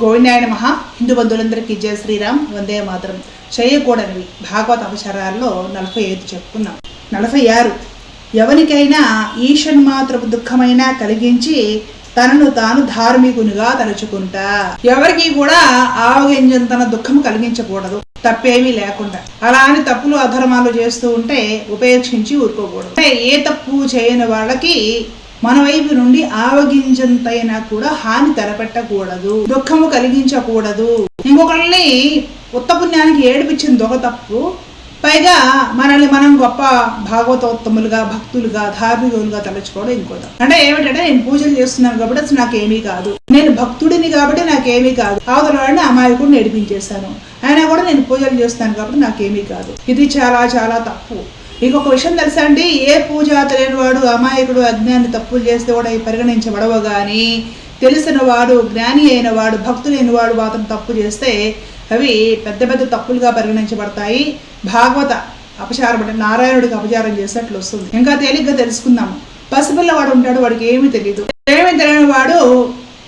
గోవిందాయ మహా హిందూ బంధువులందరికీ జయ శ్రీరామ్. వందే మాతరం. చేయకూడనివి భాగవత అవసరాల్లో నలభై ఐదు చెప్పుకున్నాం. నలభై ఆరు. ఎవరికైనా ఈషన్ మాత్రపు దుఃఖమైనా కలిగించి తనను తాను ధార్మికునిగా తలుచుకుంటా. ఎవరికి కూడా ఆవగింజంతన దుఃఖం కలిగించకూడదు. తప్పేమీ లేకుండా. అలా అని తప్పులు అధర్మాలు చేస్తూ ఉంటే ఉపేక్షించి ఊరుకోకూడదు. అంటే ఏ తప్పు చేయని వాళ్ళకి మన వైపు నుండి ఆవగించంతైనా కూడా హాని తలపెట్టకూడదు దుఃఖము కలిగించకూడదు. ఇంకొకరిని ఉత్తపుణ్యానికి ఏడిపించింది ఒక తప్పు పైగా మనల్ని మనం గొప్ప భాగవతోత్తములుగా భక్తులుగా ధార్మికులుగా తలచుకోవడం ఇంకో తప్పు. అంటే ఏమిటంటే నేను పూజలు చేస్తున్నాను కాబట్టి అసలు నాకేమీ కాదు. నేను భక్తుడిని కాబట్టి నాకేమీ కాదు. అవతల వాడిని అమాయకుడిని ఏడిపించేశాను. అయినా కూడా నేను పూజలు చేస్తాను కాబట్టి నాకేమీ కాదు. ఇది చాలా చాలా తప్పు. ఇంకొక విషయం తెలుసా అండి? ఏ పూజ తెలియని వాడు అమాయకుడు అజ్ఞాని తప్పులు చేస్తే కూడా అవి పరిగణించబడవు కానీ తెలిసిన వాడు జ్ఞాని అయిన వాడు భక్తులైన వాడు మాత్రం తప్పు చేస్తే అవి పెద్ద పెద్ద తప్పులుగా పరిగణించబడతాయి. భాగవత అపచారం అంటే నారాయణుడికి అపచారం చేసినట్లు వస్తుంది. ఇంకా తేలిగ్గా తెలుసుకుందాము పసిపిల్లవాడు ఉంటాడు వాడికి ఏమీ తెలియదు ఏమీ తెలియని వాడు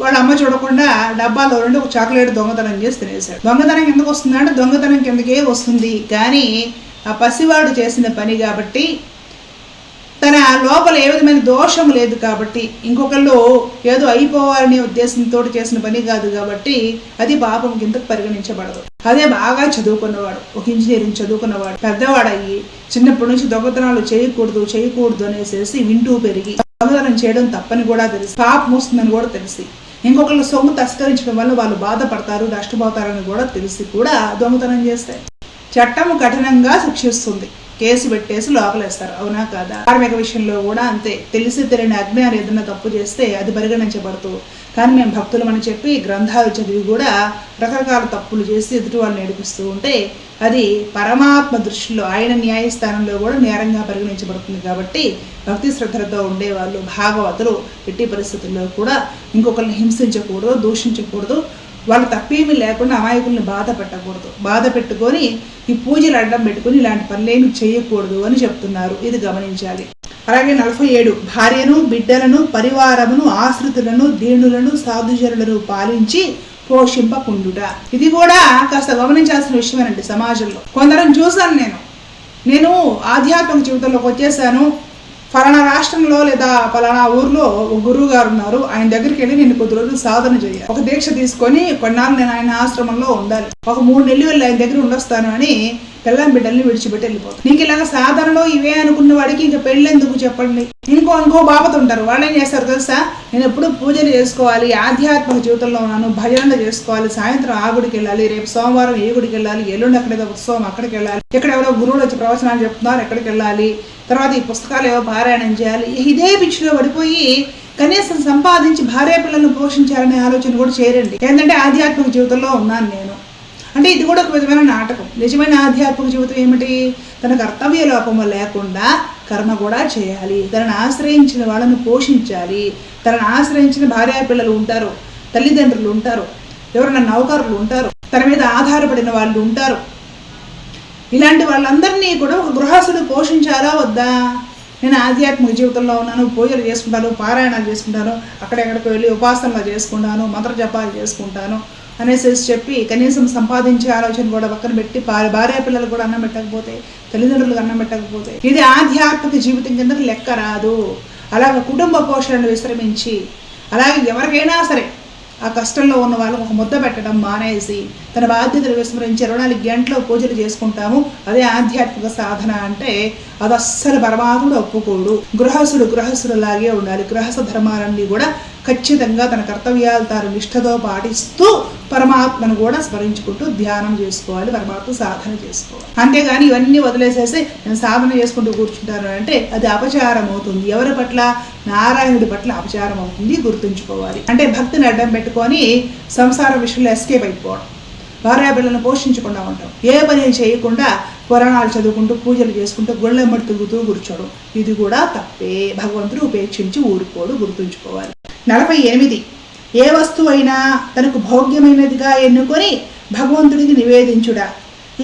వాళ్ళ అమ్మ చూడకుండా డబ్బాలో నుండి ఒక చాక్లెట్ దొంగతనం చేసి తినేశాడు. దొంగతనం ఎందుకు వస్తుందంటే దొంగతనం కిందకే వస్తుంది. కానీ ఆ పసివాడు చేసిన పని కాబట్టి తన లోపల ఏ విధమైన దోషం లేదు కాబట్టి ఇంకొకళ్ళు ఏదో అయిపోవాలనే ఉద్దేశంతో చేసిన పని కాదు కాబట్టి అది పాపం కింద పరిగణించబడదు. అదే బాగా చదువుకున్నవాడు ఒక ఇంజనీరింగ్ చదువుకున్నవాడు పెద్దవాడయ్యి చిన్నప్పటి నుంచి దొంగతనాలు చేయకూడదు చేయకూడదు అనేసి వింటూ పెరిగి దొంగతనం చేయడం తప్పని కూడా తెలిసి. పాపం వస్తుందని కూడా తెలిసి. ఇంకొకళ్ళు సొమ్ము తస్కరించడం వల్ల వాళ్ళు బాధపడతారు నష్టపోతారని కూడా తెలిసి కూడా దొంగతనం చేస్తాయి చట్టము కఠినంగా శిక్షిస్తుంది. కేసు పెట్టేసి లోపలేస్తారు. అవునా కాదా? కార్మిక విషయంలో కూడా అంతే. తెలిసి తెలియని అజ్ఞానం ఏదైనా తప్పు చేస్తే అది పరిగణించబడుతూ కానీ మేము భక్తులమని చెప్పి గ్రంథాలు చదివి కూడా రకరకాల తప్పులు చేసి ఎదుటి వాళ్ళు నడిపిస్తూ ఉంటే అది పరమాత్మ దృష్టిలో ఆయన న్యాయస్థానంలో కూడా నేరంగా పరిగణించబడుతుంది కాబట్టి భక్తి శ్రద్ధలతో ఉండేవాళ్ళు భాగవతులు ఎట్టి పరిస్థితుల్లో కూడా ఇంకొకరిని హింసించకూడదు దూషించకూడదు. వాళ్ళు తప్పేమీ లేకుండా అమాయకుల్ని బాధ పెట్టకూడదు. బాధ పెట్టుకొని ఈ పూజలు అడ్డం పెట్టుకొని ఇలాంటి పనులేమి చేయకూడదు అని చెప్తున్నారు. ఇది గమనించాలి. అలాగే నలభై ఏడు భార్యను బిడ్డలను పరివారమును ఆశ్రితులను దీనులను సాధుజనులను పాలించి పోషింపకుండుట. ఇది కూడా కాస్త గమనించాల్సిన విషయమేనండి సమాజంలో. కొందరం చూశాను నేను. నేను ఆధ్యాత్మిక జీవితంలోకి వచ్చేసాను. ఫలానా రాష్ట్రంలో లేదా ఫలానా ఊర్లో ఒక గురువు గారు ఉన్నారు. ఆయన దగ్గరికి వెళ్ళి నేను కొద్ది రోజులు సాధన చేయాలి ఒక దీక్ష తీసుకొని కొన్నాళ్ళు నేను ఆయన ఆశ్రమంలో ఉండాలి. ఒక మూడు నెలలు వెళ్ళి ఆయన దగ్గర ఉండొస్తాను అని పిల్లం బిడ్డల్ని విడిచిపెట్టి వెళ్ళిపోతాను నీకు ఇలాగ సాధారణలో ఇవే అనుకున్న వాడికి ఇంకా పెళ్ళి ఎందుకు చెప్పండి? ఇంకో ఇంకో బాబత ఉంటారు. వాళ్ళు ఏం చేస్తారు తెలుసా? నేను ఎప్పుడు పూజలు చేసుకోవాలి ఆధ్యాత్మిక జీవితంలో ఉన్నాను భజనలు చేసుకోవాలి సాయంత్రం ఆ గుడికి వెళ్ళాలి రేపు సోమవారం ఏ గుడికి వెళ్ళాలి ఎల్లుండి అక్కడ ఉత్సవం అక్కడికి వెళ్ళాలి ఇక్కడ ఎవరో గురువులు వచ్చి ప్రవచనాలు చెప్తున్నారు ఎక్కడికి వెళ్ళాలి తర్వాత ఈ పుస్తకాలు ఏవో పారాయణం చేయాలి ఇదే పిచ్చిలో పడిపోయి కనీసం సంపాదించి భార్య పిల్లలను పోషించాలనే ఆలోచన కూడా చేయరండి. ఏంటంటే ఆధ్యాత్మిక జీవితంలో ఉన్నాను నేను. అంటే ఇది కూడా ఒక విధమైన నాటకం. నిజమైన ఆధ్యాత్మిక జీవితం ఏమిటి? తన కర్తవ్య లోపము లేకుండా కర్మ కూడా చేయాలి. తనను ఆశ్రయించిన వాళ్ళను పోషించాలి. తనను ఆశ్రయించిన భార్య పిల్లలు ఉంటారు తల్లిదండ్రులు ఉంటారు ఎవరైనా నౌకరులు ఉంటారు తన మీద ఆధారపడిన వాళ్ళు ఉంటారు. ఇలాంటి వాళ్ళందరినీ కూడా ఒక గృహస్థుడు పోషించాలా వద్దా? నేను ఆధ్యాత్మిక జీవితంలో ఉన్నాను పూజలు చేసుకుంటాను పారాయణాలు చేసుకుంటాను అక్కడెక్కడికి వెళ్ళి ఉపాసనలు చేసుకుంటాను మంత్ర జపాలు చేసుకుంటాను అనేసి చెప్పి కనీసం సంపాదించే ఆలోచన కూడా పక్కన పెట్టి భార్య భార్య పిల్లలు కూడా అన్నం పెట్టకపోతే తల్లిదండ్రులకు అన్నం పెట్టకపోతే ఇది ఆధ్యాత్మిక జీవితం కింద లెక్క రాదు. అలాగే కుటుంబ పోషణను విశ్రమించి అలాగే ఎవరికైనా సరే ఆ కష్టంలో ఉన్న వాళ్ళకు ఒక ముద్ద పెట్టడం మానేసి తన బాధ్యతలు విస్మరించి ఇరవై నాలుగు పూజలు చేసుకుంటాము. అదే ఆధ్యాత్మిక సాధన అంటే అది అస్సలు పరమాత్ముడు ఒప్పుకోడు. గృహస్థుడు గృహస్థుడు లాగే ఉండాలి. గృహస్థ ధర్మాలన్నీ కూడా ఖచ్చితంగా తన కర్తవ్యాలు తాను నిష్ఠతో పాటిస్తూ పరమాత్మను కూడా స్మరించుకుంటూ ధ్యానం చేసుకోవాలి పరమాత్మ సాధన చేసుకోవాలి. అంతేగాని ఇవన్నీ వదిలేసేసి నేను సాధన చేసుకుంటూ కూర్చుంటాను అంటే అది అపచారం అవుతుంది ఎవరి పట్ల? నారాయణుడి పట్ల అపచారం అవుతుంది గుర్తుంచుకోవాలి. అంటే భక్తిని అడ్డం పెట్టుకొని సంసార విషయంలో ఎస్కేప్ అయిపోవడం. భార్యాపిల్లలను పోషించకుండా ఉంటాం ఏ పని చేయకుండా పురాణాలు చదువుకుంటూ పూజలు చేసుకుంటూ గుళ్ళెమ్మడి తిరుగుతూ కూర్చోవడం. ఇది కూడా తప్పే. భగవంతుడు ఉపేక్షించి ఊరుకోడు గుర్తుంచుకోవాలి. నలభై ఎనిమిది. ఏ వస్తువైనా తనకు భోగ్యమైనదిగా ఎన్నుకొని భగవంతుడికి నివేదించుట.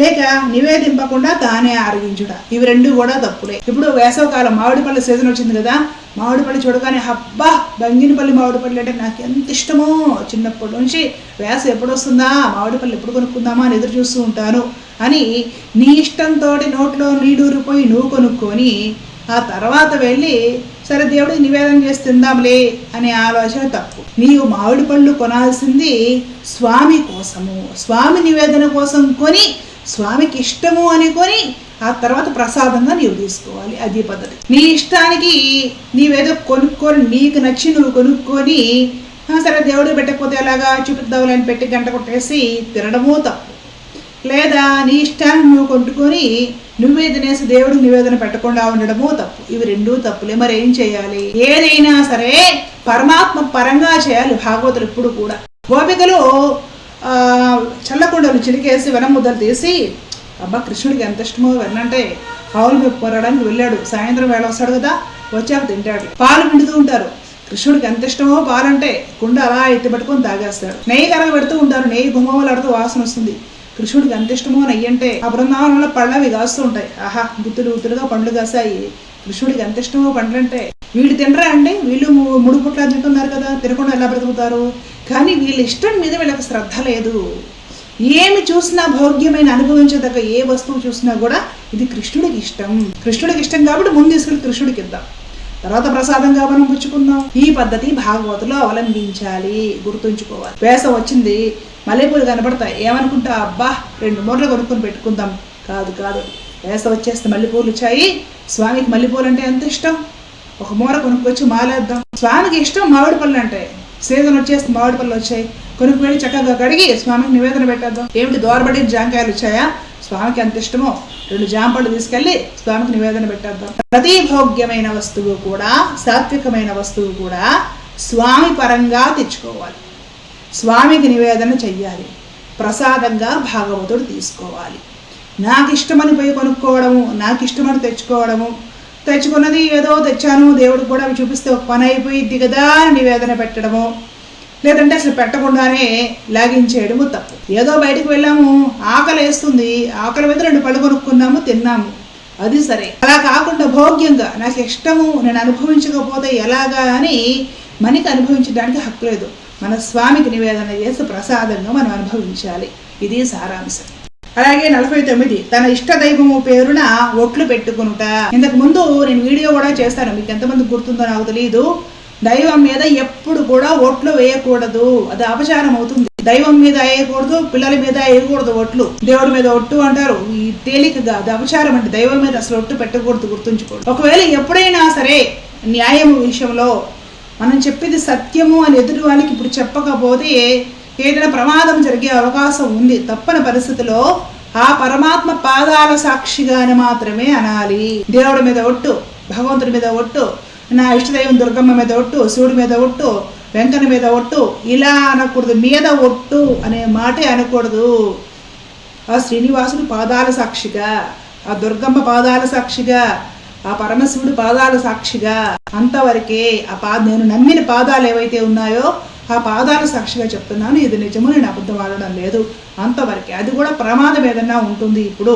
లేక నివేదింపకుండా తానే ఆరగించుట. ఇవి రెండు కూడా తప్పులే. ఇప్పుడు వేసవకాలం మామిడిపల్లి సీజన్ వచ్చింది కదా మామిడిపల్లి చూడగానే హబ్బా బంగినపల్లి మామిడిపల్లి అంటే నాకు ఎంత ఇష్టమో. చిన్నప్పటి నుంచి వేస ఎప్పుడు వస్తుందా మామిడిపల్లి ఎప్పుడు కొనుక్కుందామా అని ఎదురు చూస్తూ ఉంటాను అని నీ ఇష్టంతో నోట్లో నీడూరిపోయి నువ్వు కొనుక్కొని ఆ తర్వాత వెళ్ళి సరే దేవుడికి నివేదన చేసి తిందాంలే అనే ఆలోచన తప్పు. నీవు మామిడి పళ్ళు కొనాల్సింది స్వామి కోసము. స్వామి నివేదన కోసం కొని స్వామికి ఇష్టము అని కొని ఆ తర్వాత ప్రసాదంగా నీవు తీసుకోవాలి. అది పద్ధతి. నీ ఇష్టానికి నీవేదో కొనుక్కొని నీకు నచ్చి నువ్వు కొనుక్కొని సరే దేవుడికి పెట్టకపోతే ఎలాగా? చూపిద్దావులని పెట్టి గంట కొట్టేసి తినడము తప్పు. లేదా నీ ఇష్టాన్ని నువ్వు కొట్టుకొని నువ్వే తినేసి దేవుడికి నివేదన పెట్టకుండా ఉండడము తప్పు. ఇవి రెండూ తప్పులే. మరి ఏం చేయాలి? ఏదైనా సరే పరమాత్మ పరంగా చేయాలి. భాగవతులు ఇప్పుడు కూడా. గోపికలు ఆ, చిరికేసి చిలికేసి వెనముద్దలు తీసి అబ్బా కృష్ణుడికి ఎంత ఇష్టమో వెన్నంటే ఆవులు పోరాడానికి వెళ్ళాడు. సాయంత్రం వేళ వస్తాడు కదా వచ్చాక తింటాడు. పాలు పిండుతూ ఉంటారు. కృష్ణుడికి ఎంత ఇష్టమో పాలంటే కుండ అలా ఎత్తి పట్టుకొని తాగేస్తాడు. నెయ్యి కరగ పెడుతూ ఉంటారు. నెయ్యి గుమ్మలాడుతూ వాసన వస్తుంది. కృష్ణుడికి అంత ఇష్టమో నెయ్యి అంటే ఆ బృందావనంలో పళ్ళవి అవి కాస్తూ ఉంటాయి. ఆహా గుత్తులు గుత్తులుగా పండ్లు కాసాయి కృష్ణుడికి అంత ఇష్టమో పండ్లంటే వీళ్ళు తినరా అండి? వీళ్ళు మూడు పుట్ల తింటున్నారు కదా తినకుండా ఎలా బ్రతుకుతారు? కానీ వీళ్ళ ఇష్టం మీద వీళ్ళకి శ్రద్ధ లేదు. ఏమి చూసినా భోగ్యమైన అనుభవించదగ్గ ఏ వస్తువు చూసినా కూడా ఇది కృష్ణుడికి ఇష్టం. కృష్ణుడికి ఇష్టం కాబట్టి ముందు తీసుకుని కృష్ణుడికి ఇద్దాం. తర్వాత ప్రసాదంగా మనం పుచ్చుకుందాం ఈ పద్ధతి భాగవతులో అవలంబించాలి. గుర్తుంచుకోవాలి. వేసం వచ్చింది. మల్లెపూలు కనబడతాయి ఏమనుకుంటా? అబ్బా రెండు మూరలు కొనుక్కొని పెట్టుకుందాం. కాదు కాదు. వేస వచ్చేస్తే మల్లెపూలు వచ్చాయి. స్వామికి మల్లెపూలు అంటే ఎంత ఇష్టం? ఒక మూర కొనుక్కొచ్చి మాలేద్దాం. స్వామికి ఇష్టం మామిడి పళ్ళు అంటే. సీజన్ వచ్చేస్తే మామిడి పళ్ళు వచ్చాయి. కొనుక్కు వెళ్ళి చక్కగా కడిగి స్వామికి నివేదన పెట్టేద్దాం. ఏమిటి? దోరబడి జాంకాయలు వచ్చాయా? స్వామికి ఎంత ఇష్టమో రెండు జాంపళ్ళు తీసుకెళ్ళి స్వామికి నివేదన పెట్టేద్దాం. ప్రతి భోగ్యమైన వస్తువు కూడా సాత్వికమైన వస్తువు కూడా స్వామి పరంగా తెచ్చుకోవాలి. స్వామికి నివేదన చెయ్యాలి. ప్రసాదంగా భాగవతుడు తీసుకోవాలి. నాకు ఇష్టమని పోయి కొనుక్కోవడము నాకు ఇష్టమని తెచ్చుకోవడము తెచ్చుకున్నది ఏదో తెచ్చాను దేవుడు కూడా అవి చూపిస్తే ఒక పని అయిపోయిద్ది కదా అని నివేదన పెట్టడము లేదంటే అసలు పెట్టకుండానే లాగించేయడము తప్పు. ఏదో బయటకు వెళ్ళాము ఆకలి వేస్తుంది ఆకలి మీద రెండు పళ్ళు కొనుక్కున్నాము తిన్నాము. అది సరే. అలా కాకుండా భోగ్యంగా నాకు ఇష్టము నేను అనుభవించకపోతే ఎలాగా అని మనకి అనుభవించడానికి హక్కు లేదు. మన స్వామికి నివేదన చేసి ప్రసాదంగా మనం అనుభవించాలి. ఇది సారాంశం. అలాగే నలభై తొమ్మిది తన ఇష్ట దైవము పేరున ఒట్లు పెట్టుకునుట. ఇంతకు ముందు నేను వీడియో కూడా చేస్తాను. మీకు ఎంతమంది గుర్తుందో నాకు తెలియదు దైవం మీద ఎప్పుడు కూడా ఓట్లు వేయకూడదు. అది అపచారం అవుతుంది. దైవం మీద వేయకూడదు పిల్లల మీద వేయకూడదు ఒట్లు దేవుడి మీద ఒట్టు అంటారు. ఈ తేలికగా అది అపచారం అంటే దైవం మీద అసలు ఒట్టు పెట్టకూడదు గుర్తుంచుకోండి. ఒకవేళ ఎప్పుడైనా సరే న్యాయం విషయంలో మనం చెప్పేది సత్యము అని ఎదుటి వాళ్ళకి ఇప్పుడు చెప్పకపోతే ఏదైనా ప్రమాదం జరిగే అవకాశం ఉంది. తప్పని పరిస్థితిలో ఆ పరమాత్మ పాదాల సాక్షిగానే మాత్రమే అనాలి. దేవుడి మీద ఒట్టు భగవంతుడి మీద ఒట్టు నా ఇష్టదైవం దుర్గమ్మ మీద ఒట్టు శివుడి మీద ఒట్టు వెంకన్న మీద ఒట్టు ఇలా అనకూడదు మీద ఒట్టు అనే మాటే అనకూడదు. ఆ శ్రీనివాసుడు పాదాల సాక్షిగా ఆ దుర్గమ్మ పాదాల సాక్షిగా ఆ పరమశివుడు పాదాల సాక్షిగా అంతవరకే ఆ పా నేను నమ్మిన పాదాలు ఏవైతే ఉన్నాయో ఆ పాదాల సాక్షిగా చెప్తున్నాను. ఇది నిజము నేను అబద్ధం ఆడడం లేదు. అంతవరకే. అది కూడా ప్రమాదం ఏదన్నా ఉంటుంది ఇప్పుడు.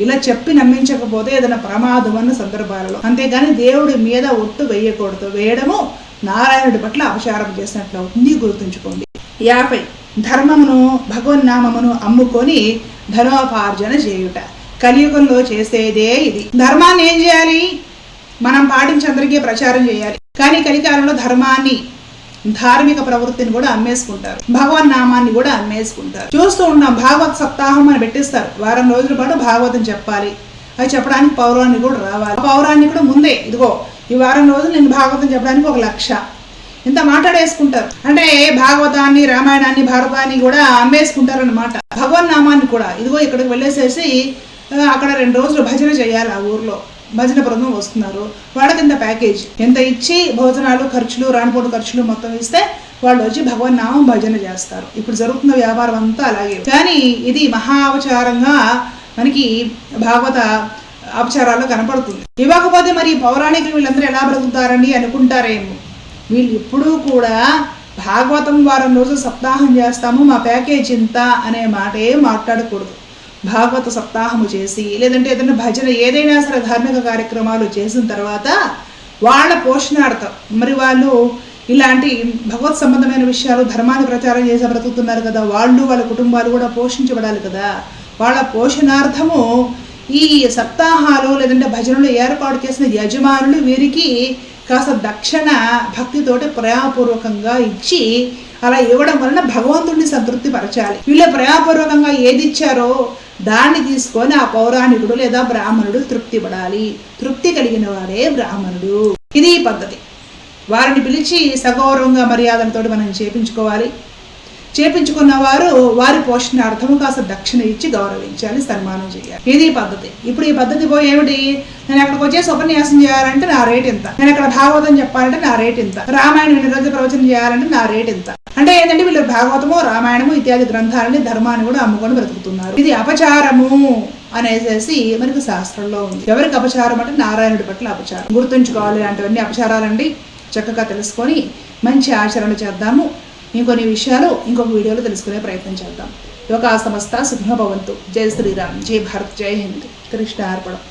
ఇలా చెప్పి నమ్మించకపోతే ఏదైనా ప్రమాదం అన్న సందర్భాలలో. అంతేగాని దేవుడి మీద ఒట్టు వేయకూడదు. వేయడము నారాయణుడి పట్ల అపచారం చేసినట్లు అవుతుంది గుర్తుంచుకోండి. యాభై. ధర్మమును భగవన్నామమును అమ్ముకొని ధనోపార్జన చేయుట. కలియుగంలో చేసేదే ఇది. ధర్మాన్ని ఏం చేయాలి? మనం పాటించి అందరికీ ప్రచారం చేయాలి. కానీ కలికాలంలో ధర్మాన్ని ధార్మిక ప్రవృత్తిని కూడా అమ్మేసుకుంటారు. భగవన్ నామాన్ని కూడా అమ్మేసుకుంటారు. చూస్తూ ఉన్నాం భాగవత్ సప్తాహం అని పెట్టిస్తారు. వారం రోజుల పాటు భాగవతం చెప్పాలి. అది చెప్పడానికి పౌరాన్ని కూడా రావాలి. పౌరాన్ని కూడా ముందే ఇదిగో ఈ వారం రోజులు నేను భాగవతం చెప్పడానికి ఒక లక్ష. ఇంత మాట్లాడేసుకుంటారు. అంటే భాగవతాన్ని రామాయణాన్ని భారతాన్ని కూడా అమ్మేసుకుంటారు అనమాట భగవన్ నామాన్ని కూడా ఇదిగో ఇక్కడికి వెళ్ళేసేసి అక్కడ రెండు రోజులు భజన చేయాలి ఆ ఊర్లో. భజన బృందం వస్తున్నారు. వాళ్ళకి ఇంత ప్యాకేజ్. ఎంత ఇచ్చి భోజనాలు ఖర్చులు రానిపోటు ఖర్చులు మొత్తం ఇస్తే వాళ్ళు వచ్చి భగవన్ నామం భజన చేస్తారు. ఇప్పుడు జరుగుతున్న వ్యాపారం అంతా అలాగే. కానీ ఇది మహా అవచారంగా మనకి భాగవత అపచారాల్లో కనపడుతుంది. ఇవ్వకపోతే మరి పౌరాణికులు వీళ్ళందరూ ఎలా బ్రతుకుతారని అనుకుంటారేమో. వీళ్ళు ఎప్పుడూ కూడా భాగవతం వారం రోజు సప్తాహం చేస్తాము మా ప్యాకేజ్ ఇంత అనే మాటే మాట్లాడకూడదు. భాగవత సప్తాహము చేసి లేదంటే ఏదైనా భజన ఏదైనా సరే ధార్మిక కార్యక్రమాలు చేసిన తర్వాత వాళ్ళ పోషణార్థం. మరి వాళ్ళు ఇలాంటి భగవత్ సంబంధమైన విషయాలు ధర్మాన్ని ప్రచారం చేసి బ్రతుకుతున్నారు కదా వాళ్ళు వాళ్ళ కుటుంబాలు కూడా పోషించబడాలి కదా. వాళ్ళ పోషణార్థము ఈ సప్తాహాలు లేదంటే భజనలు ఏర్పాటు చేసిన యజమానులు వీరికి కాస్త దక్షిణ భక్తితోటి ప్రయాపూర్వకంగా ఇచ్చి అలా ఇవ్వడం వలన భగవంతుడిని సంతృప్తి పరచాలి వీళ్ళు ప్రయాపూర్వకంగా ఏది ఇచ్చారో దాన్ని తీసుకొని ఆ పౌరాణికుడు లేదా బ్రాహ్మణుడు తృప్తి పడాలి తృప్తి కలిగిన వాడే బ్రాహ్మణుడు. ఇది ఈ పద్ధతి. వారిని పిలిచి సగౌరవంగా మర్యాదలతో మనం చేపించుకోవాలి. చేపించుకున్న వారు వారి పోషణార్థము కాస్త దక్షిణ ఇచ్చి గౌరవించాలి సన్మానం చేయాలి. ఇది పద్ధతి. ఇప్పుడు ఈ పద్ధతి పోయి ఏమిటి? నేను అక్కడికి వచ్చేసి ఉపన్యాసం చేయాలంటే నా రేట్ ఇంత. నేను అక్కడ భాగవతం చెప్పాలంటే నా రేట్ ఇంత. రామాయణం నిరోధ ప్రవచనం చేయాలంటే నా రేట్ ఇంత. అంటే ఏంటంటే వీళ్ళు భాగవతము రామాయణము ఇత్యాది గ్రంథాలని ధర్మాన్ని కూడా అమ్ముకొని బ్రతుకుతున్నారు. ఇది అపచారము అనేసి మనకి శాస్త్రంలో ఉంది. ఎవరికి అపచారం అంటే నారాయణుడి పట్ల అపచారం. గుర్తుంచుకోవాలి ఇలాంటివన్నీ అపచారాలండి. చక్కగా తెలుసుకొని మంచి ఆచరణ చేద్దాము. ఇంకొన్ని విషయాలు ఇంకొక వీడియోలో తెలుసుకునే ప్రయత్నం చేద్దాం. యోగా సమస్త సుఖభవంతు జై శ్రీరామ్. జై భారత్. జై హింద్. కృష్ణ అర్పణం.